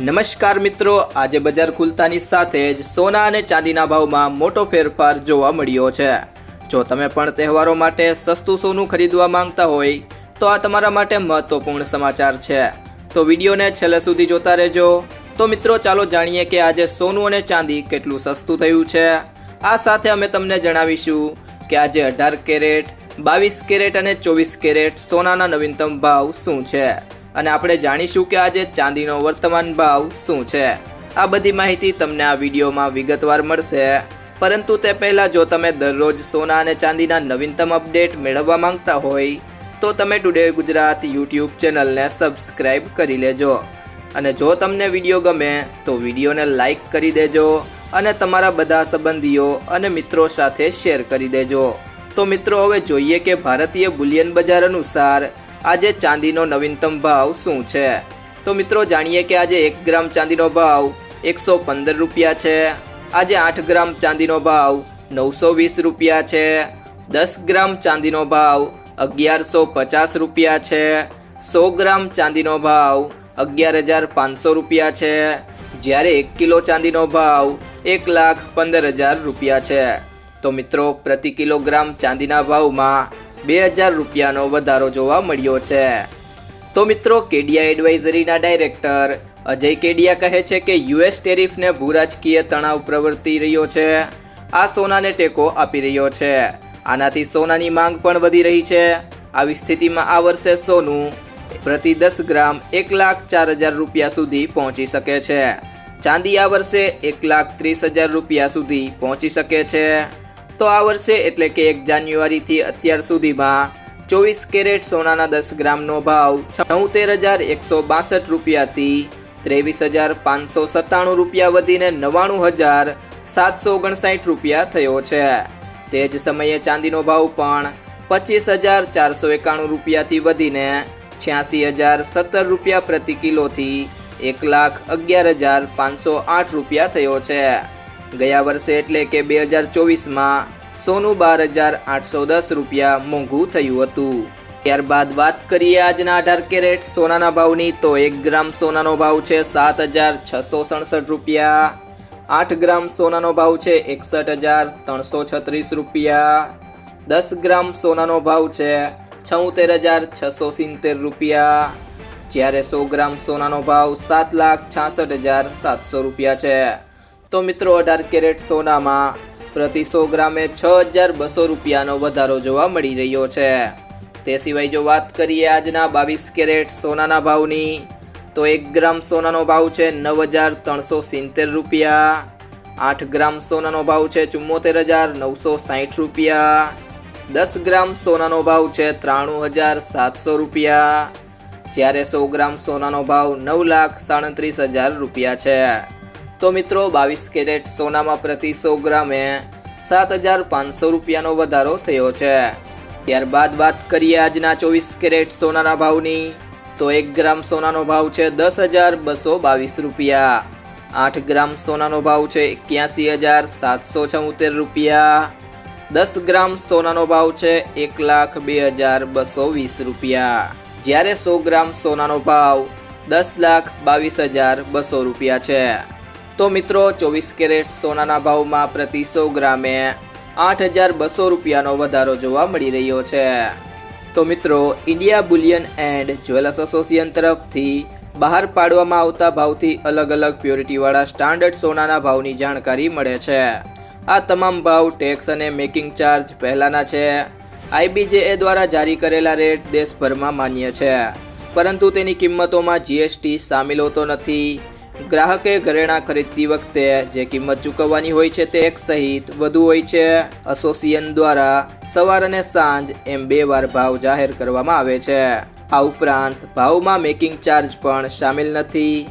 નમસ્કાર મિત્રો, આજે બજાર ખુલતાની સાથે જ સોના અને ચાંદીના ભાવમાં મોટો ફેરફાર જોવા મળ્યો છે. જો તમે પણ તહેવારો માટે સસ્તું સોનું ખરીદવા માંગતા હોય, તો આ તમારા માટે મહત્વપૂર્ણ સમાચાર છે. તો વિડીયોને છેલ્લે સુધી જોતા રહેજો. તો મિત્રો, ચાલો જાણીએ કે આજે સોનું અને ચાંદી કેટલું સસ્તું થયું છે. આ સાથે અમે તમને જણાવીશું કે આજે અઢાર કેરેટ, બાવીસ કેરેટ અને ચોવીસ કેરેટ સોનાના નવીનતમ ભાવ શું છે. અને આપણે જાણીશું કે આજે ચાંદીનો વર્તમાન ભાવ શું છે. આ બધી માહિતી તમને આ વિડીયોમાં વિગતવાર મળશે. પરંતુ તે પહેલાં જો તમે દરરોજ સોના અને ચાંદીના નવીનતમ અપડેટ મેળવવા માંગતા હોય, તો તમે ટુડે ગુજરાત યુટ્યુબ ચેનલને સબસ્ક્રાઇબ કરી લેજો. અને જો તમને વીડિયો ગમે, તો વિડીયોને લાઈક કરી દેજો અને તમારા બધા સંબંધીઓ અને મિત્રો સાથે શેર કરી દેજો. તો મિત્રો, હવે જોઈએ કે ભારતીય બુલિયન બજાર અનુસાર આજે ચાંદીનો નવીનતમ ભાવ શું છે? તો મિત્રો, જાણીએ કે આજે એક ગ્રામ ચાંદીનો ભાવ એકસો પંદર રૂપિયા છે. આજે આઠ ગ્રામ ચાંદીનો ભાવ નવસો વીસ રૂપિયા છે. દસ ગ્રામ ચાંદીનો ભાવ અગિયારસો પચાસ રૂપિયા છે. સો ગ્રામ ચાંદીનો ભાવ અગિયાર હજાર પાંચસો રૂપિયા છે. જ્યારે એક કિલો ચાંદીનો ભાવ એક લાખ પંદર હજાર રૂપિયા છે. તો મિત્રો, પ્રતિ કિલોગ્રામ ચાંદીના ભાવમાં બે હજાર રૂપિયાનો વધારો જોવા મળ્યો છે. તો મિત્રો કેડિયા એડવાઇઝરીના ડાયરેક્ટર અજય કેડિયા કહે છે કે યુએસ ટેરિફને ભૂરાજકીય તણાવ પ્રવર્તી રહ્યો છે. આ સોનાને ટેકો આપી રહ્યો છે. આનાથી સોનાની માંગ પણ વધી રહી છે. આવી સ્થિતિમાં આ વર્ષે સોનું પ્રતિ દસ ગ્રામ એક લાખ ચાર હજાર રૂપિયા સુધી પહોંચી શકે છે. ચાંદી આ વર્ષે એક લાખ ત્રીસ હજાર રૂપિયા સુધી પહોંચી શકે છે. તો આ વર્ષે એટલે કે એક જાન્યુઆરીથી અત્યાર સુધીમાં ચોવીસ કેરેટ સોનાના દસ ગ્રામનો ભાવ છોતેર હજાર એકસો બાસઠ રૂપિયાથી ત્રેવીસ હજાર પાંચસો સત્તાણું રૂપિયા વધીને નવ્વાણું હજાર સાતસો ઓગણસાઠ રૂપિયા થયો છે. તે જ સમયે ચાંદીનો ભાવ પણ પચીસ હજાર ચારસો એકાણું રૂપિયાથી વધીને છ્યાસી હજાર સત્તર રૂપિયા પ્રતિ કિલોથી એક લાખ અગિયાર હજાર પાંચસો આઠ રૂપિયા થયો છે. ગયા વર્ષે એટલે કે બે હજાર ચોવીસમાં સોનું બાર હજાર આઠસો દસ રૂપિયા મોંઘું થયું હતું. ત્યારબાદ વાત કરીએ આજના અઢાર કેરેટ સોનાના ભાવની, તો એક ગ્રામ સોનાનો ભાવ છે સાત હજાર છસો સડસઠ રૂપિયા. આઠ ગ્રામ સોનાનો ભાવ છે એકસઠ હજાર ત્રણસો છત્રીસ રૂપિયા. દસ ગ્રામ સોનાનો ભાવ છે છોતેર હજાર છસો સિત્તેર રૂપિયા. જ્યારે સો ગ્રામ સોનાનો ભાવ સાત લાખ છાસઠ હજાર સાતસો રૂપિયા છે. તો મિત્રો, અઢાર કેરેટ સોનામાં પ્રતિ સો ગ્રામે છ હજાર બસો રૂપિયાનો વધારો જોવા મળી રહ્યો છે. તે સિવાય જો વાત કરીએ આજના બાવીસ કેરેટ સોનાના ભાવની, તો એક ગ્રામ સોનાનો ભાવ છે નવ હજાર ત્રણસો સિત્તેર રૂપિયા, આઠ ગ્રામ સોનાનો ભાવ છે ચુમ્મોતેર હજાર નવસો સાહીઠ રૂપિયા, દસ ગ્રામ સોનાનો ભાવ છે ત્રાણું હજાર સાતસો રૂપિયા, જ્યારે સો ગ્રામ સોનાનો ભાવ નવ લાખ સાડત્રીસ હજાર રૂપિયા છે. તો મિત્રો, બાવીસ કેરેટ સોનામાં પ્રતિ સો ગ્રામે સાત હજાર પાંચસો રૂપિયાનો વધારો થયો છે. ત્યારબાદ વાત કરીએ આજના ચોવીસ કેરેટ સોનાના ભાવની, તો એક ગ્રામ સોનાનો ભાવ છે દસ હજાર બસો બાવીસ રૂપિયા. આઠ ગ્રામ સોનાનો ભાવ છે એક્યાસી હજાર સાતસો છોતેર રૂપિયા. દસ ગ્રામ સોનાનો ભાવ છે એક લાખ બે હજાર બસો વીસ રૂપિયા. જ્યારે સો ગ્રામ સોનાનો ભાવ દસ લાખ બાવીસ હજાર બસો રૂપિયા છે. તો મિત્રો, ચોવીસ કેરેટ સોનાના ભાવમાં પ્રતિ સો ગ્રામે આઠ હજાર બસો રૂપિયાનો વધારો જોવા મળી રહ્યો છે. તો મિત્રો, India bullion and jewellers association તરફથી બહાર પાડવામાં આવતા ભાવથી અલગ અલગ પ્યોરિટીવાળા સ્ટાન્ડર્ડ સોનાના ભાવની જાણકારી મળે છે. આ તમામ ભાવ ટેક્સ અને મેકિંગ ચાર્જ પહેલાંના છે. આઈબીજેએ દ્વારા જારી કરેલા રેટ દેશભરમાં માન્ય છે. પરંતુ તેની કિંમતોમાં જીએસટી સામેલ હોતો નથી. ગ્રાહકે ઘરેણાં ખરીદતી વખતે જે કિંમત ચૂકવવાની હોય છે તે એક સહિત વધુ હોય છે. એસોસિએશન દ્વારા સવાર અને સાંજ એમ બે વાર ભાવ જાહેર કરવામાં આવે છે. આ ઉપરાંત ભાવમાં મેકિંગ ચાર્જ પણ સામેલ નથી.